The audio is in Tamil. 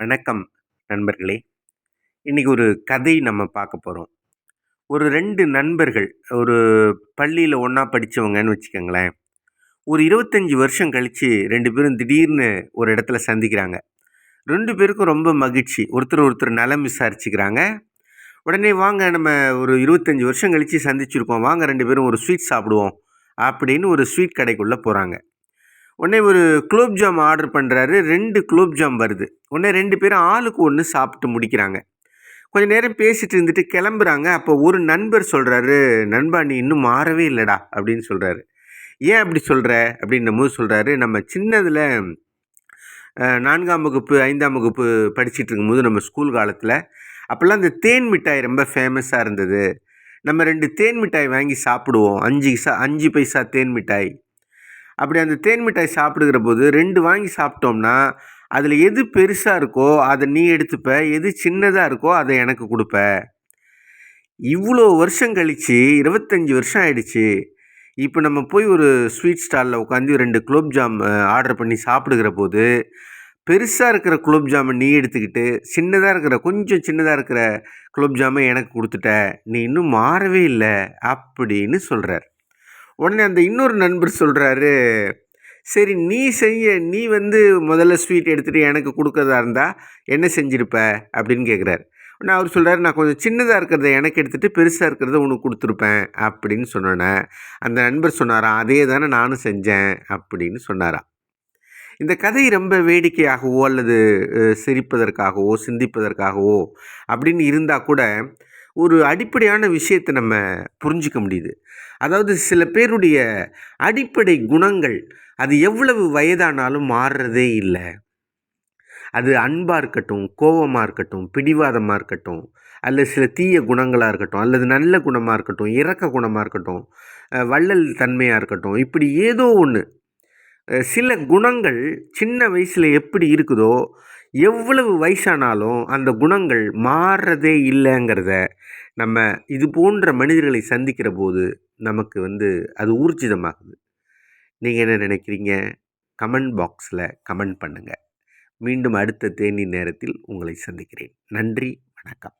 வணக்கம் நண்பர்களே. இன்றைக்கி ஒரு கதை நம்ம பார்க்க போகிறோம் ஒரு ரெண்டு நண்பர்கள் ஒரு பள்ளியில் ஒன்றா படித்தவங்கன்னு வச்சுக்கோங்களேன். ஒரு இருபத்தஞ்சி வருஷம் கழித்து ரெண்டு பேரும் திடீர்னு ஒரு இடத்துல சந்திக்கிறாங்க. ரெண்டு பேருக்கும் ரொம்ப மகிழ்ச்சி. ஒருத்தர் ஒருத்தர் நலம் விசாரிச்சுக்கிறாங்க. உடனே வாங்க நம்ம ஒரு இருபத்தஞ்சி வருஷம் கழித்து சந்திச்சிருக்கோம். வாங்க ரெண்டு பேரும் ஒரு ஸ்வீட் சாப்பிடுவோம். அப்படின்னு ஒரு ஸ்வீட் கடைக்குள்ளே போகிறாங்க உடனே ஒரு குலோப் ஜாம் ஆர்டர் பண்ணுறாரு ரெண்டு குலோப் ஜாம் வருது. உடனே ரெண்டு பேரும் ஆளுக்கு ஒன்று சாப்பிட்டு முடிக்கிறாங்க. கொஞ்ச நேரம் பேசிட்டு இருந்துட்டு கிளம்புறாங்க. அப்போ ஒரு நண்பர் சொல்கிறாரு நண்பா நீ இன்னும் மாறவே இல்லைடா அப்படின்னு சொல்கிறாரு ஏன் அப்படி சொல்கிற அப்படின்னும் போது சொல்கிறாரு நம்ம சின்னதில் நான்காம் வகுப்பு ஐந்தாம் வகுப்பு படிச்சுட்டு இருக்கும்போது நம்ம ஸ்கூல் காலத்தில் அப்போல்லாம் இந்த தேன் மிட்டாய் ரொம்ப ஃபேமஸாக இருந்தது. நம்ம ரெண்டு தேன் மிட்டாய் வாங்கி சாப்பிடுவோம். அஞ்சு சா அஞ்சு பைசா தேன் மிட்டாய். அப்படி அந்த தேன் மிட்டாய் சாப்பிடுகிற போது ரெண்டு வாங்கி சாப்பிட்டோம்னா அதில் எது பெருசாக இருக்கோ அதை நீ எடுத்துப்ப. எது சின்னதாக இருக்கோ அதை எனக்கு கொடுப்ப. இவ்வளோ வருஷம் கழித்து இருபத்தஞ்சி வருஷம் ஆயிடுச்சு. இப்போ நம்ம போய் ஒரு ஸ்வீட் ஸ்டாலில் உட்காந்து ரெண்டு குலோப் ஜாம் ஆர்டர் பண்ணி சாப்பிடுகிற போது பெருசாக இருக்கிற குலோப் ஜாமை நீ எடுத்துக்கிட்டு சின்னதாக இருக்கிற கொஞ்சம் சின்னதாக இருக்கிற குலோப் ஜாமை எனக்கு கொடுத்துட்ட. நீ இன்னும் மாறவே இல்லை அப்படின்னு சொல்கிறார் உடனே அந்த இன்னொரு நண்பர் சொல்கிறாரு சரி நீ செய்ய நீ வந்து முதல்ல ஸ்வீட் எடுத்துகிட்டு எனக்கு கொடுக்கறதா இருந்தால் என்ன செஞ்சுருப்ப? அப்படின்னு கேட்குறாரு உடனே அவர் சொல்கிறாரு நான் கொஞ்சம் சின்னதாக இருக்கிறத எனக்கு எடுத்துகிட்டு பெருசாக இருக்கிறத உனக்கு கொடுத்துருப்பேன் அப்படின்னு சொன்னோன்னே அந்த நண்பர் சொன்னாராம் அதே தானே நானும் செஞ்சேன் அப்படின்னு சொன்னாராம் இந்த கதை ரொம்ப வேடிக்கையாகவோ அல்லது சிரிப்பதற்காகவோ சிந்திப்பதற்காகவோ அப்படின்னு இருந்தால் கூட ஒரு அடிப்படையான விஷயத்தை நம்ம புரிஞ்சிக்க முடியுது. அதாவது சில பேருடைய அடிப்படை குணங்கள் அது எவ்வளவு வயதானாலும் மாறுறதே இல்லை. அது அன்பாக இருக்கட்டும் கோபமாக இருக்கட்டும் பிடிவாதமாக இருக்கட்டும் அல்லது சில தீய குணங்களாக இருக்கட்டும் அல்லது நல்ல குணமாக இருக்கட்டும் இறக்க குணமாக இருக்கட்டும் வள்ளல் தன்மையாக இருக்கட்டும் இப்படி ஏதோ ஒன்று சில குணங்கள் சின்ன வயசில் எப்படி இருக்குதோ எவ்வளவு வயசானாலும் அந்த குணங்கள் மாறுறதே இல்லைங்கிறத நம்ம இது போன்ற மனிதர்களை சந்திக்கிற போது நமக்கு வந்து அது ஊர்ஜிதமாகுது. நீங்கள் என்ன நினைக்கிறீங்க? கமெண்ட் பாக்ஸில் கமெண்ட் பண்ணுங்கள் மீண்டும் அடுத்த தேனி நேரத்தில் உங்களை சந்திக்கிறேன். நன்றி வணக்கம்.